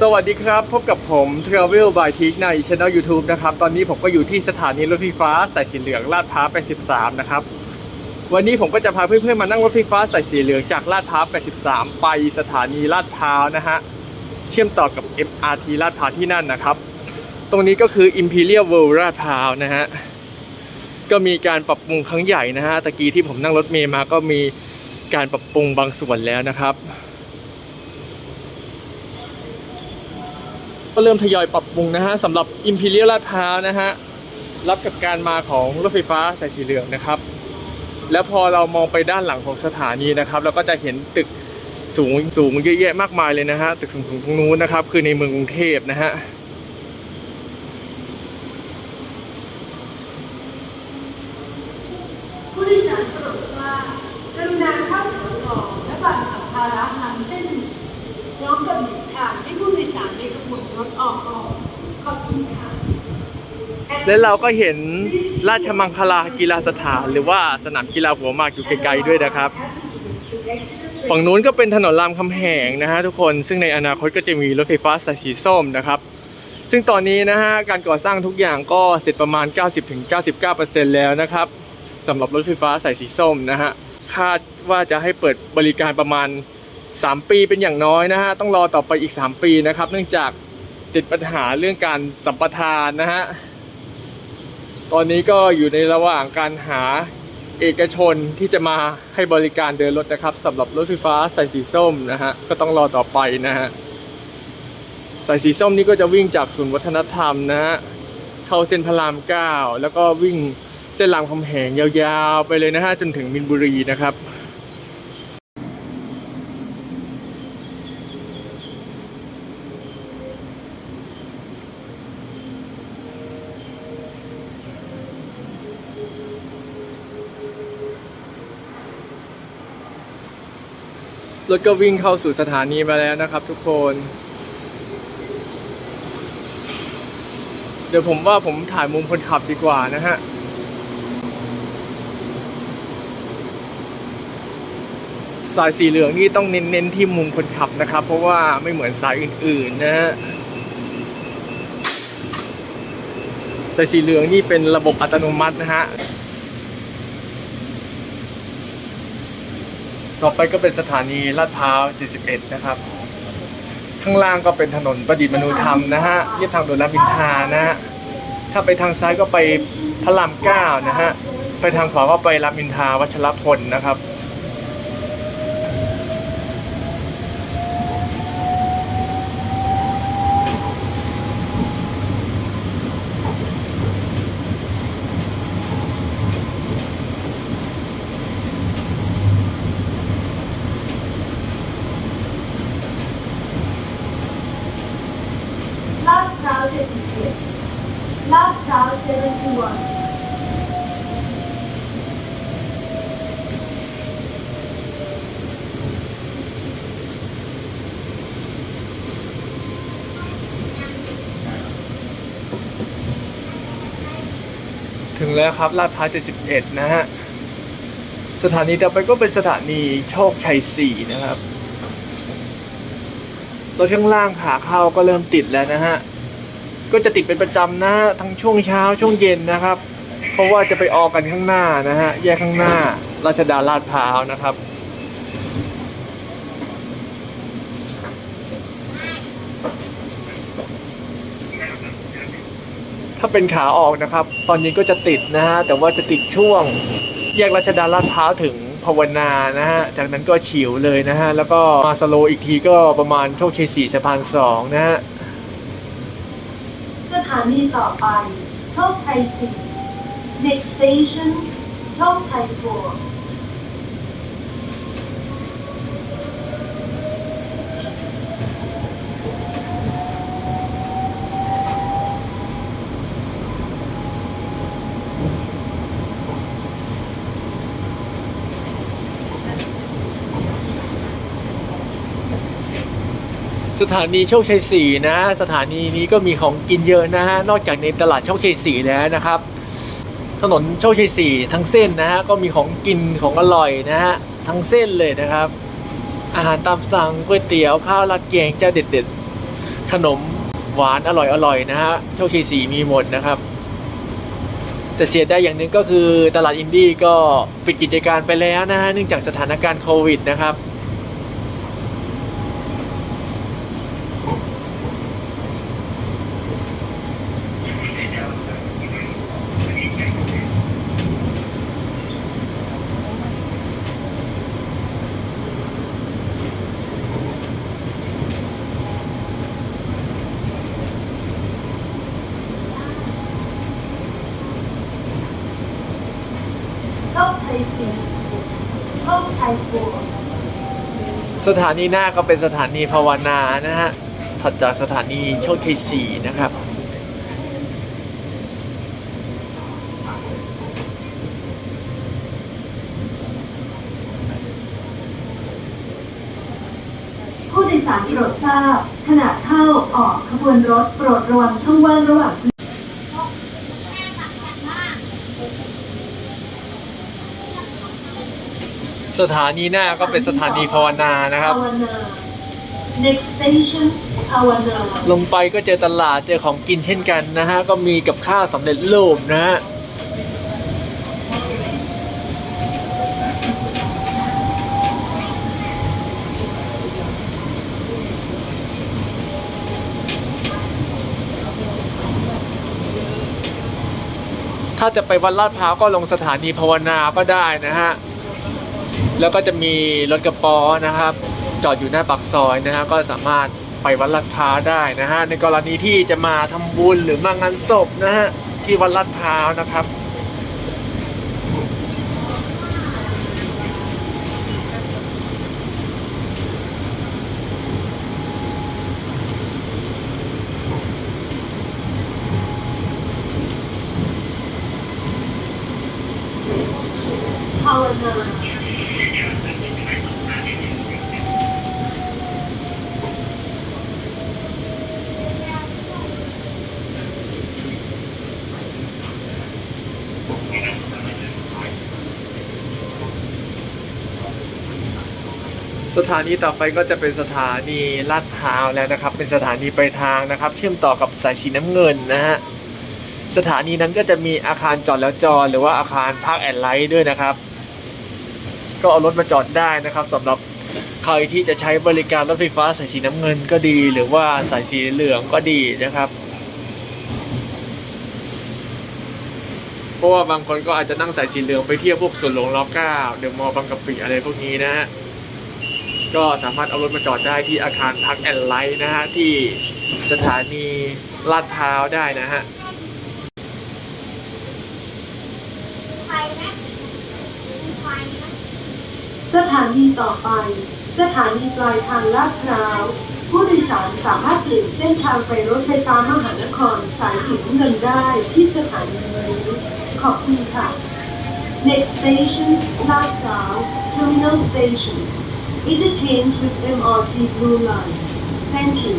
สวัสดีครับ พบกับผม Travel by t i k ใน Channel YouTube นะครับ ตอนนี้ผมก็อยู่ที่สถานีรถไฟฟ้าสายสีเหลืองลาดพร้าว83 นะครับ วันนี้ผมก็จะพาเพื่อนๆมานั่งรถไฟฟ้าสายสีเหลืองจากลาดพร้าว83 ไปสถานีลาดพร้าวนะฮะ เชื่อมต่อกับ MRT ลาดพร้าวที่นั่นนะครับ ตรงนี้ก็คือ Imperial World ลาดพร้าวนะฮะ ก็มีการปรับปรุงครั้งใหญ่นะฮะ ตะกี้ที่ผมนั่งรถเมล์มาก็มีการปรับปรุงบางส่วนแล้วนะครับ ก็เริ่มทยอยปรับปรุงนะฮะสำหรับ Imperial ลาดพร้าวนะฮะรับกับการมาของรถไฟฟ้าสายสีเหลืองนะครับ แล้วพอเรามองไปด้านหลังของสถานีนะครับ เราก็จะเห็นตึกสูงสูงเยอะแยะมากมายเลยนะฮะตึกสูงสูงตรงนู้นนะครับ คือในเมืองกรุงเทพนะฮะ ผู้โดยสารโปรดทราบกรุณาเข้าแถวรอและวางสัมภาระนำเส้นพร้อมกับหลีกทางให้ผู้โดยสารในขบวนรถออกออกขอบคุณค่ะ และเราก็เห็นราชมังคลากีฬาสถาน หรือว่าสนามกีฬาหัวมากอยู่ไกลๆด้วยนะครับ ฝั่งนู้นก็เป็นถนนรามคำแหงนะฮะทุกคนซึ่งในอนาคตก็จะมีรถไฟฟ้าสายสีส้มนะครับ ซึ่งตอนนี้นะฮะการก่อสร้างทุกอย่างก็เสร็จประมาณ 90-99%แล้วนะครับสำหรับรถไฟฟ้าสายสีส้มนะฮะคาดว่าจะให้เปิดบริการประมาณ 3 ปีเป็นอย่างน้อยนะฮะต้องรอต่อไปอีก 3 ปีนะครับ เนื่องจากติดปัญหาเรื่องการสัมปทานนะฮะ ตอนนี้ก็อยู่ในระหว่างการหาเอกชนที่จะมาให้บริการเดินรถนะครับสำหรับรถไฟฟ้าสายสีส้มนะฮะก็ต้องรอต่อไปนะฮะสายสีส้มนี่ก็จะวิ่งจากศูนย์วัฒนธรรมนะฮะเข้าเส้นพระรามเก้าแล้วก็วิ่งเส้นรามคำแหงยาวๆ ไปเลยนะฮะจนถึงมินบุรีนะครับ รถก็วิ่งเข้าสู่สถานีมาแล้วนะครับทุกคน เดี๋ยวผมว่าผมถ่ายมุมคนขับดีกว่านะฮะสายสีเหลืองนี่ต้องเน้นๆที่มุมคนขับนะครับ เพราะว่าไม่เหมือนสายอื่นๆนะฮะสายสีเหลืองนี่เป็นระบบอัตโนมัตินะฮะ ต่อไปก็เป็นสถานีลาดพร้าว 71 นะครับ ข้างล่างก็เป็นถนนประดิษฐ์มนุธรรมนะฮะเรียบทางด่วนรามอินทรานะฮะ ถ้าไปทางซ้ายก็ไปพระรามเก้านะฮะ ไปทางขวาก็ไปรามอินทราวัชรพลนะครับ 56, last round 71. ถึงแล้วครับลาดพร้าว71 นะฮะ สถานีต่อไปก็เป็นสถานีโชคชัย 4 นะครับ รถข้างล่างขาเข้าก็เริ่มติดแล้วนะฮะ ก็จะติดเป็นประจำนะฮะทั้งช่วงเช้าช่วงเย็นนะครับ เพราะว่าจะไปออกกันข้างหน้านะฮะแยกข้างหน้าราชดาลาดพร้าวนะครับถ้าเป็นขาออกนะครับ ตอนนี้ก็จะติดนะฮะ แต่ว่าจะติดช่วงแยกรัชดาลาดพร้าวถึงภาวนานะฮะ จากนั้นก็ฉิวเลยนะฮะ แล้วก็มาสโลอีกทีก็ประมาณโชคชัยสี่สะพานสองนะฮะ ถานีต่อไป โชคชัย4 Next station โชคชัย4 สถานีโชคชัยสี่นะสถานีนี้ก็มีของกินเยอะนะฮะนอกจากในตลาดโชคชัยสี่แล้วนะครับ ถนนโชคชัยสี่ทั้งเส้นนะฮะก็มีของกินของอร่อยนะฮะทั้งเส้นเลยนะครับ อาหารตามสั่งก๋วยเตี๋ยวข้าวราดแกงเจ้าเด็ดๆขนมหวานอร่อยๆนะฮะโชคชัยสี่มีหมดนะครับ แต่เสียได้อย่างหนึ่งก็คือตลาดอินดี้ก็ปิดกิจการไปแล้วนะฮะเนื่องจากสถานการณ์โควิดนะครับ โชคชัยสี่โชคชัยโฟร์สถานีหน้าก็เป็นสถานีภาวนานะฮะ ถัดจากสถานีโชคชัยสี่นะครับผู้โดยสารโปรดทราบขณะเข้าออกขบวนรถโปรดระวังช่องว่างระหว่าง สถานีหน้าก็เป็นสถานีภาวนานะครับภาวนา next station ภาวนาลงไปก็เจอตลาดเจอของกินเช่นกันนะฮะ ก็มีกับข้าวสำเร็จรูปนะฮะถ้าจะไปวัดลาดพร้าวก็ลงสถานีภาวนาก็ได้นะฮะ แล้วก็จะมีรถกระป๋อนะครับ จอดอยู่หน้าปากซอยนะฮะก็สามารถไปวัดลัดพร้าวได้นะฮะในกรณีที่จะมาทำบุญหรือมางานศพนะฮะที่วัดลัดพร้าวนะครับ ภาวนา ส ถานีต่อไปก็จะเป็นสถานีลาดพร้าวแล้วนะครับ เป็นสถานีปลายทางนะครับ เชื่อมต่อกับสายสีน้ำเงินนะฮะสถานีนั้นก็จะมีอาคารจอดแล้วจอดหรือว่าอาคารพักแอนไลท์ด้วยนะครับ ก็เอารถมาจอดได้นะครับสำหรับใครที่จะใช้บริการรถไฟฟ้าสายสีน้ำเงินก็ดี หรือว่าสายสีเหลืองก็ดีนะครับเพราะว่าบางคนก็อาจจะนั่งสายสีเหลืองไปเที่ยวพวกสวนหลวงรอเก้าเดอะมอลล์บางกะปิอะไรพวกนี้นะฮะ ก็สามารถเอารถมาจอดได้ที่อาคารพักแอนไลท์นะฮะ ที่สถานีลาดพร้าวได้นะฮะสถานีต่อไป สถานีปลายทางลาดพร้าว ผู้โดยสารสามารถเปลี่ยนเส้นทางไปรถไฟฟ้ามหานครสายสีน้ำเงินได้ที่สถานีนี้ขอบคุณค่ะ Next station ลาดพร้าว Terminal Station Interchange with MRT Blue Line Thank you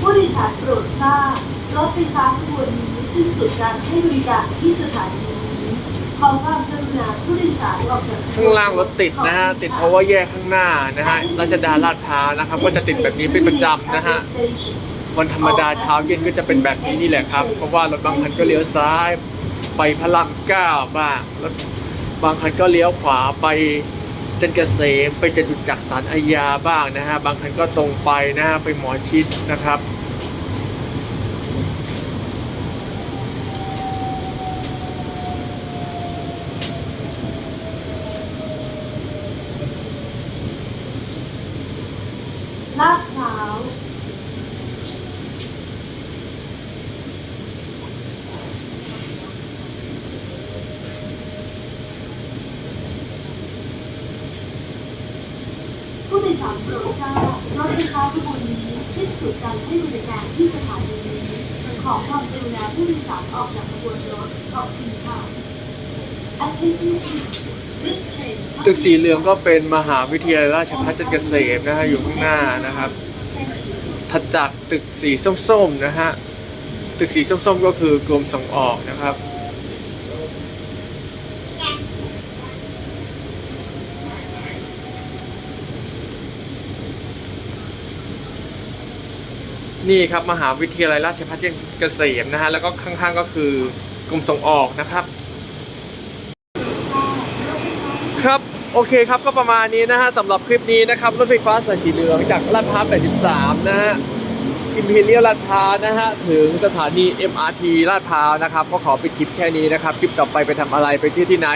ผู้โดยสารโปรดทราบรถไฟฟ้าขบวนนี้สิ้นสุดการให้บริการที่สถานีนี้ขอความกรุณาผู้โดยสารออกจากข้างล่างรถติดนะฮะ ติดเพราะว่าแยกข้างหน้านะฮะรัชดาลาดพร้าวนะครับ ก็จะติดแบบนี้เป็นประจำนะฮะวันธรรมดาเช้าเย็นก็จะเป็นแบบนี้นี่แหละครับ เพราะว่ารถบางคันก็เลี้ยวซ้ายไปพระรามเก้าบ้างรถบางคันก็เลี้ยวขวาไป เส้นเกษมไปจตุจักรสารอาญาบ้างนะฮะ บางคันก็ตรงไปนะฮะ ไปหมอชิดนะครับลาดพร้าว ผู้โดยสารโปรดทราบรถไฟฟ้าขบวนนี้ สิ้นสุดการให้บริการที่สถานีนี้ขอความกรุณาผู้โดยสารออกจากขบวนรถขอบคุณค่ะ Attention please. This train ตึกสีเหลืองก็เป็นมหาวิทยาลัยราชภัฏจันทร์เกษมนะฮะอยู่ข้างหน้านะครับ ถัดจากตึกสีส้มๆนะฮะ ตึกสีส้มๆก็คือกรมส่งออกนะครับ นี่ครับมหาวิทยาลัยราชภัฏเกษมนะฮะแล้วก็ข้างๆก็คือกรมส่งออกนะครับ ครับโอเคครับก็ประมาณนี้นะฮะสำหรับคลิปนี้นะครับรถไฟฟ้าสายสีเหลืองจากลาดพร้าว 83 นะฮะอิมพีเรียลลาดพร้าวนะฮะถึงสถานี MRT ลาดพร้าวนะครับก็ขอปิดคลิปแค่นี้นะครับคลิปต่อไปไปทำอะไรไปเที่ยวที่ไหน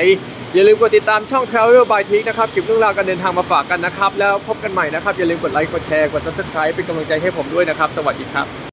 อย่าลืมกดติดตามช่อง Travel by Tik นะครับเก็บเรื่องราวการเดินทางมาฝากกันนะครับ แล้วพบกันใหม่นะครับ อย่าลืมกดไลค์กดแชร์กด Subscribe เป็นกำลังใจให้ผมด้วยนะครับ สวัสดีครับ